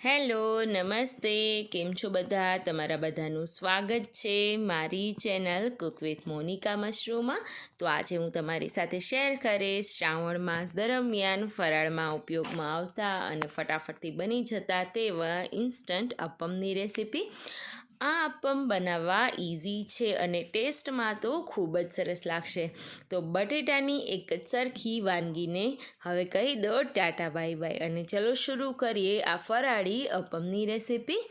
Hello, નમસ્તે. કેમ છો બધા? તમારા બધાનું સ્વાગત છે મારી ચેનલ કુક વિથ મોનિકા મશરૂમમાં તો આજે હું તમારી સાથે શેર કરીશ શ્રાવણ માસ દરમિયાન ફરાળમાં ઉપયોગમાં આવતા અને ફટાફટથી બની જતા તેવા ઇન્સ્ટન્ટ અપમની રેસીપી આ અપમ બનાવવા ઇઝી છે અને ટેસ્ટમાં તો ખૂબ જ સરસ લાગશે. તો બટેટાની એક જ સરખી વાનગીને હવે કહી દો ટાટા, બાય બાય. અને ચલો શરૂ કરીએ આ ફરાળી અપમની રેસીપી.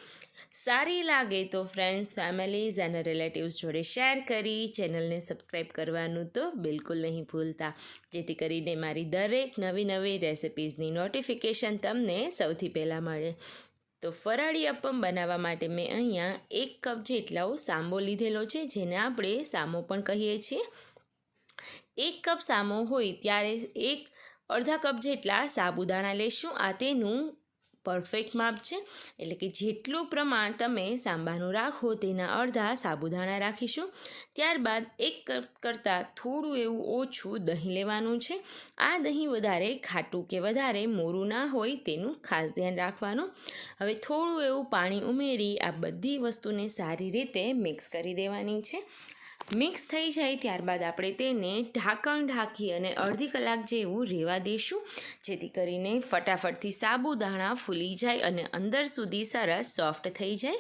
સારી લાગે તો ફ્રેન્ડ્સ ફેમિલીઝ અને રિલેટિવ્સ જોડે શેર કરી ચેનલને સબસ્ક્રાઈબ કરવાનું તો બિલકુલ નહીં ભૂલતા. જેથી કરીને મારી દરેક નવી નવી રેસિપીઝની નોટિફિકેશન તમને સૌથી પહેલાં મળે. તો ફરાળી અપમ બનાવવા માટે મેં અહીંયા એક કપ જેટલો સાંબો લીધેલો છે, જેને આપણે સામો પણ કહીએ છીએ. એક કપ સામો હોય ત્યારે એક અડધા કપ જેટલા સાબુદાણા લેશું. આ તેનું પરફેક્ટ માપ છે. એટલે કે જેટલું પ્રમાણ તમે સાંબાનું રાખો તેના અડધા સાબુદાણા રાખીશું. ત્યારબાદ એક કરતાં થોડું એવું ઓછું દહીં લેવાનું છે. આ દહીં વધારે ખાટું કે વધારે મોરું ના હોય તેનું ખાસ ધ્યાન રાખવાનું. હવે થોડું એવું પાણી ઉમેરી આ બધી વસ્તુને સારી રીતે મિક્સ કરી દેવાની છે. મિક્સ થઈ જાય ત્યારબાદ આપણે તેને ઢાંકણ ઢાંકી અને અડધી કલાક જેવું રહેવા દઈશું જેથી કરીને ફટાફટથી સાબુદાણા ફૂલી જાય અને અંદર સુધી સરસ સોફ્ટ થઈ જાય.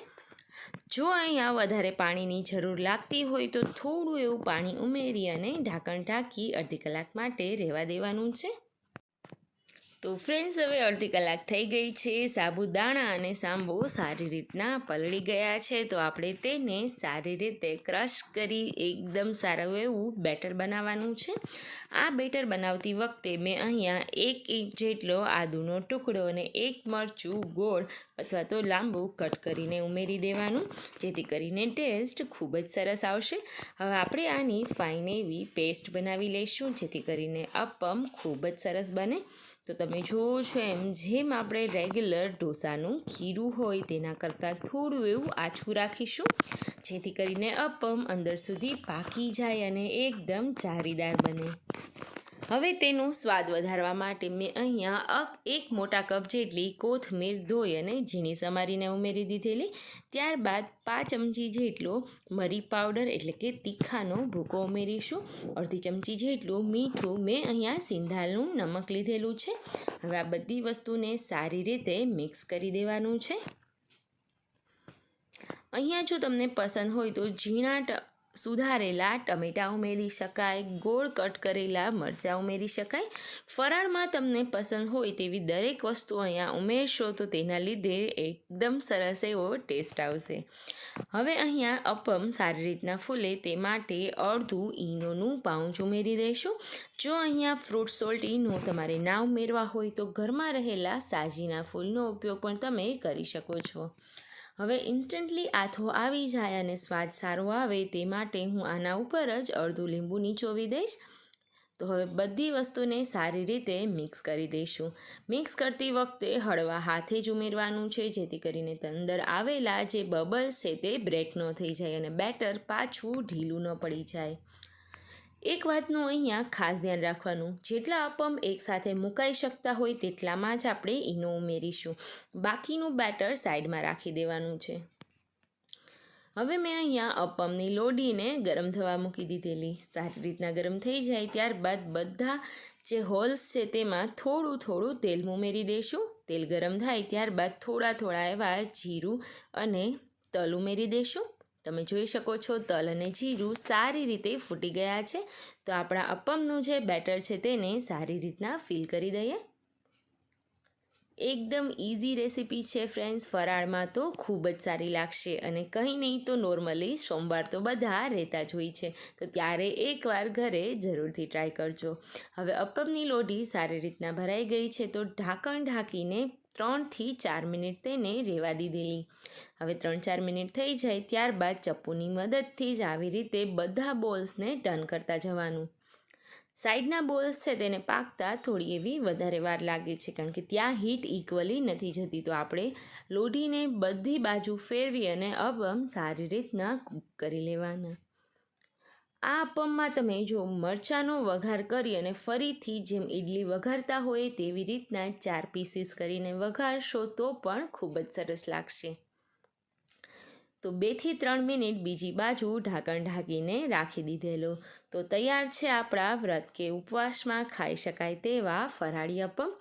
જો અહીંયા વધારે પાણીની જરૂર લાગતી હોય તો થોડું એવું પાણી ઉમેરી અને ઢાંકણ ઢાંકી અડધી કલાક માટે રહેવા દેવાનું છે. તો ફ્રેન્ડ્સ હવે અડધી કલાક થઈ ગઈ છે. સાબુદાણા અને સાંબો સારી રીતના પલળી ગયા છે. તો આપણે તેને સારી રીતે ક્રશ કરી એકદમ સારું એવું બેટર બનાવવાનું છે. આ બેટર બનાવતી વખતે મેં અહીંયા એક ઇંચ જેટલો આદુનો ટુકડો અને એક મરચું ગોળ અથવા તો લાંબુ કટ કરીને ઉમેરી દેવાનું, જેથી કરીને ટેસ્ટ ખૂબ જ સરસ આવશે. હવે આપણે આની ફાઇન એવી પેસ્ટ બનાવી લઈશું, જેથી કરીને અપમ ખૂબ જ સરસ બને. તો તમે જુઓ છો એમ, જેમ આપણે રેગ્યુલર ઢોસાનું ખીરું હોય તેના કરતાં થોડું એવું આછું રાખીશું, જેથી કરીને અપમ અંદર સુધી પાકી જાય અને એકદમ જારીદાર બને. હવે તેનો સ્વાદ વધારવા માટે મેં અહીંયા એક મોટા કપ જેટલી કોથમીર ધોઈ અને ઝીણી સમારીને ઉમેરી દીધેલી. ત્યારબાદ પાંચ ચમચી જેટલો મરી પાવડર એટલે કે તીખાનો ભૂકો ઉમેરીશું. અડધી ચમચી જેટલું મીઠું મેં અહીંયા સિંધાલનું નમક લીધેલું છે. હવે આ બધી વસ્તુને સારી રીતે મિક્સ કરી દેવાનું છે. અહીંયા જો તમને પસંદ હોય તો ઝીણા સુધારેલા, ટમેટાં ઉમેરી શકાય, ગોળ કટ કરેલા મરચાં ઉમેરી શકાય. ફરાળમાં તમને પસંદ હોય તેવી દરેક વસ્તુ અહીંયા ઉમેરશો તો તેના લીધે એકદમ સરસ એવો ટેસ્ટ આવશે. હવે અહીંયા અપમ સારી રીતના ફૂલે તે માટે અડધું ઈનોનું પાઉચ ઉમેરી દઈશું. જો અહીંયા ફ્રૂટ સોલ્ટ ઈનો તમારે ના ઉમેરવા હોય તો ઘરમાં રહેલા સાજીના ફૂલનો ઉપયોગ પણ તમે કરી શકો છો. હવે ઇન્સ્ટન્ટલી આથો આવી જાય અને સ્વાદ સારો આવે તે માટે હું આના ઉપર જ અડધું લીંબુ નીચોવી દઈશ. તો હવે બધી વસ્તુને સારી રીતે મિક્સ કરી દઈશું. મિક્સ કરતી વખતે હળવા હાથે જ ઉમેરવાનું છે, જેથી કરીને અંદર આવેલા જે બબલ્સ છે તે બ્રેક ન થઈ જાય અને બેટર પાછું ઢીલું ન પડી જાય. એક વાતનું અહીંયા ખાસ ધ્યાન રાખવાનું, જેટલા અપમ એકસાથે મુકાઈ શકતા હોય તેટલામાં જ આપણે ઈનો ઉમેરીશું. બાકીનું બેટર સાઈડમાં રાખી દેવાનું છે. હવે મેં અહીંયા અપમની લોડીને ગરમ થવા મૂકી દીધેલી. સારી રીતના ગરમ થઈ જાય ત્યારબાદ બધા જે હોલ્સ છે તેમાં થોડું થોડું તેલ ઉમેરી દઈશું તેલ ગરમ થાય ત્યારબાદ થોડા થોડા એવા જીરું અને તલ ઉમેરી દઈશું તમે જોઈ શકો છો, તલ અને જીરું સારી રીતે ફૂટી ગયા છે. તો આપણા અપમનું જે બેટર છે તેને સારી રીતના ફિલ કરી દઈએ. એકદમ ઇઝી રેસીપી છે ફ્રેન્ડ્સ, ફરાળમાં તો ખૂબ જ સારી લાગશે અને કંઈ નહીં તો નોર્મલી સોમવાર તો બધા રહેતા જ હોય છે. તો ત્યારે એકવાર ઘરે જરૂરથી ટ્રાય કરજો. હવે અપમની લોઢી સારી રીતના ભરાઈ ગઈ છે તો ઢાંકણ ઢાંકીને ત્રણથી ચાર મિનિટ તેને રહેવા દીધેલી. હવે ત્રણ ચાર મિનિટ થઈ જાય ત્યારબાદ ચપ્પુની મદદથી જ આવી રીતે બધા બોલ્સને ટર્ન કરતા જવાનું. સાઈડના બોલ્સ છે તેને પાકતા થોડી એવી વધારે વાર લાગે છે, કારણ કે ત્યાં હીટ ઇક્વલી નથી જતી. તો આપણે લોઢીને બધી બાજુ ફેરવી અને અબમ સારી રીતના કૂક કરી લેવાના. આ અપમમાં તમે જો મરચાંનો વઘાર કરી અને ફરીથી જેમ ઇડલી વઘારતા હોય તેવી રીતના ચાર પીસીસ કરીને વઘારશો તો પણ ખૂબ જ સરસ લાગશે. તો બેથી ત્રણ મિનિટ બીજી બાજુ ઢાંકણ ઢાંકીને રાખી દીધેલો. તો તૈયાર છે આપણા વ્રત કે ઉપવાસમાં ખાઈ શકાય તેવા ફરાળી અપમ.